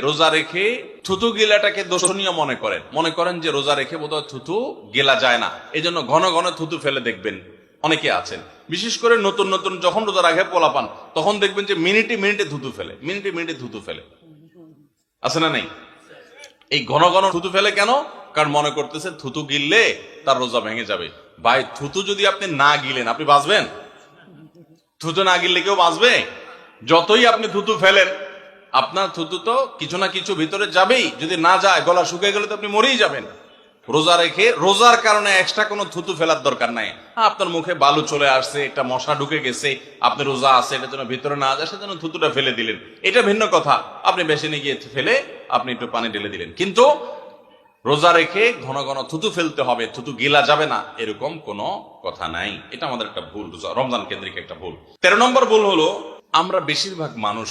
রোজা রেখে থুতু গিলাটাকে দোষণীয় মনে করেন। মনে করেন যে রোজা রেখে বোধহয় থুতু গেলা যায় না। এই জন্য ঘন ঘন থুতু ফেলে দেখবেন। অনেকে আছেন। বিশেষ করে নতুন নতুন যখন রোজা রাখে পোলা পান তখন দেখবেন যে মিনিটে মিনিটে থুতু ফেলে, মিনিটে মিনিটে থুতু ফেলে। আছে না নেই? এই ঘন ঘন থুতু ফেলে কেন? কারণ মনে করতেছে থুতু গিললে তার রোজা ভেঙে যাবে। ভাই, থুতু যদি আপনি না গিলেন, আপনি বাঁচবেন? থুতু না গিললে কেউ বাঁচবে? যতই আপনি থুতু ফেলেন আপনার থুতু তো কিছু না কিছু ভিতরে যাবেই। যদি না যায়, গলা শুকিয়ে গেলে তো আপনি মরেই যাবেন। রোজা রেখে, রোজার কারণে এক্সট্রা কোনো থুতু ফেলার দরকার নাই। আপনার মুখে বালু চলে আসছে, একটা মশা ঢুকে গেছে, আপনি রোজা আছে, এটা যেন ভিতরে না যায়, সেজন্য থুতুটা ফেলে দিলেন। এটা ভিন্ন কথা। আপনি বেসিনে গিয়ে ফেলে আপনি একটু পানি ঢেলে দিলেন। কিন্তু রোজা রেখে ঘন ঘন থুতু ফেলতে হবে, থুতু গিলা যাবে না, এরকম কোনো কথা নাই। এটা আমাদের একটা ভুল, রমজান কেন্দ্রিক একটা ভুল। তেরো নম্বর ভুল হলো, আমরা বেশিরভাগ মানুষ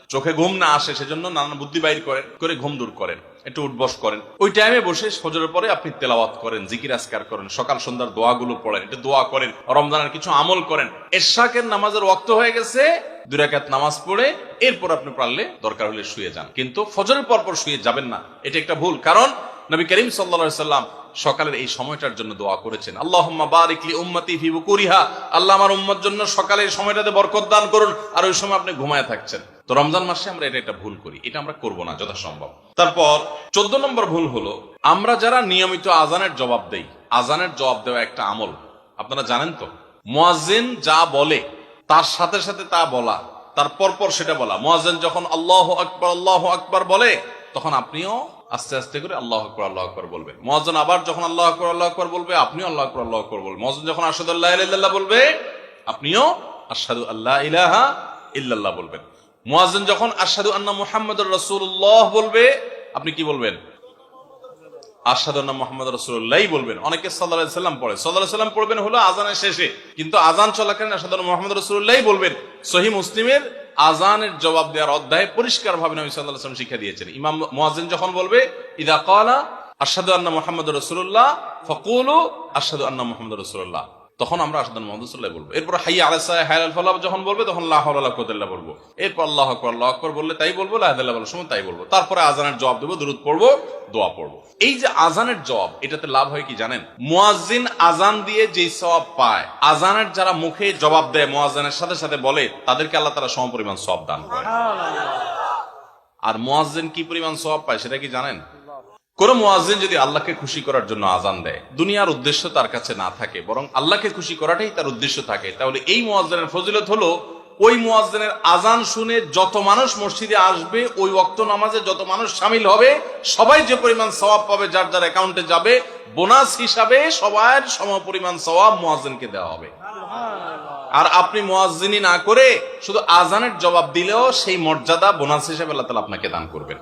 চোখে ঘুম না আসে সেজন্য নানান বুদ্ধি বাইর করেন, করে ঘুম দূর করেন, একটু উঠবস করেন। ওই টাইমে বসে ফজরের পরে আপনি তেলাওয়াত করেন, জিকির আসকার করেন, সকাল সন্ধ্যার দোয়াগুলো পড়েন, একটু দোয়া করেন, রমজানের কিছু আমল করেন। এরশাকের নামাজের ওয়াক্ত হয়ে গেছে, দুই রাকাত নামাজ পড়ে, এরপর আপনি পারলে দরকার হলে শুয়ে যান। কিন্তু ফজরের পর পর শুয়ে যাবেন না, এটা একটা ভুল। কারণ নবী করিম সাল্লা সাল্লাম সকালের এই সময়টার জন্য দোয়া করেছেন। আল্লাহ বারিকলি উম্মতি ফি বুকুরিহা, আল্লাহ আমার উম্মত জন্য সকালে এই সময়টাতে বরকত দান করুন, আর ওই সময় আপনি ঘুমায় থাকছেন। তো রমজান মাসে আমরা এটা একটা ভুল করি, এটা আমরা করব না যথাসম্ভব। তারপর চোদ্দ নম্বর ভুল হলো, আমরা যারা নিয়মিত আজানের জবাব দেই, আজানের জবাব দেওয়া একটা আমল। আপনারা জানেন তো? মুয়াজ্জিন যা বলে, তার সাথে সাথে তা বলা, তার পরপর সেটা বলা। মুয়াজ্জিন যখন আল্লাহ আকবার, আল্লাহ আকবর বলে, তখন আপনিও আস্তে আস্তে করে আল্লাহ আকবর আল্লাহ আকবর বলবেন। মহাজন আবার যখন আল্লাহ আকবর আল্লাহ আকবর বলবে, আপনিও আল্লাহ আকবর আল্লাহ আকবর বলবেন। মহাজন যখন আসাদ আল্লাহ ইল্লাল্লাহ বলবে, আপনিও আসাদু আল্লাহ ইলাহা ইল্লাল্লাহ বলবেন। মুয়াজ্জিন যখন আসাদু আন্না মুহাম্মদুর রাসূলুল্লাহ বলবে, আপনি কি বলবেন? আসাদুল্লাহ মোহাম্মদ রসুল্লাহ বলবেন। অনেকে শেষে। কিন্তু আজান মোহাম্মদ রসুল্লাহ বলবেন। মুসলিমের আজানের জবাব অধ্যায়ে পরিষ্কার ভাবে সাল্লাম দিয়েছেন। ইমাম যখন বলবে, ইদা কালা আসাদু মোহাম্মদ রসুল্লাহ আসাদু মোহাম্মদ রসুল্লাহ তখন আমরা আসাদ মোহাম্মদ রসুল্লাহ বলব। এরপর হাই আলাসা হায়াল আল ফালাহ যখন বলবে তখন লাহ আল্লাহ কোদাল্লাহ বলব। এরপর আল্লাহ আকবর আল্লাহ আকবর বললে তাই বলব লাহাদাল্লাহ বলার সময় তাই বলব। তারপরে আজানের জবাব দেবো দূরত পড়ব দোয়া পড়ব। এই যে আজানের জবাব এটাতে লাভ হয় কি জানেন? মুয়াজ্জিন আজান দিয়ে যেই সওয়াব পায় আজানের যারা মুখে জবাব দেয় মুয়াজ্জিনের সাথে সাথে বলে তাদেরকে আল্লাহ তারা সমপরিমাণ সব দান করে আর মুয়াজ্জিন কি পরিমাণ সব পায় সেটা কি জানেন? কোন মুয়াজ্জিন যদি আল্লাহকে খুশি করার জন্য আজান দেয় দুনিয়ার উদ্দেশ্য তার কাছে না থাকে বরং আল্লাহকে খুশি করাটাই তার উদ্দেশ্য থাকে তাহলে এই মুয়াজ্জিনের ফজিলত হলো ওই মুয়াজ্জিনের আজান শুনে যত মানুষ মসজিদে আসবে ওই ওয়াক্ত নামাজে যত মানুষ সামিল হবে সবাই যে পরিমাণ সওয়াব পাবে যার যার অ্যাকাউন্টে যাবে বোনাস হিসাবে সবার সম পরিমাণ সওয়াব মুয়াজ্জিনকে দেওয়া হবে। আর আপনি মুয়াজ্জিনি না করে শুধু আজানের জবাব দিলেও সেই মর্যাদা বোনাস হিসাবে আল্লাহ তাআলা আপনাকে দান করবেন।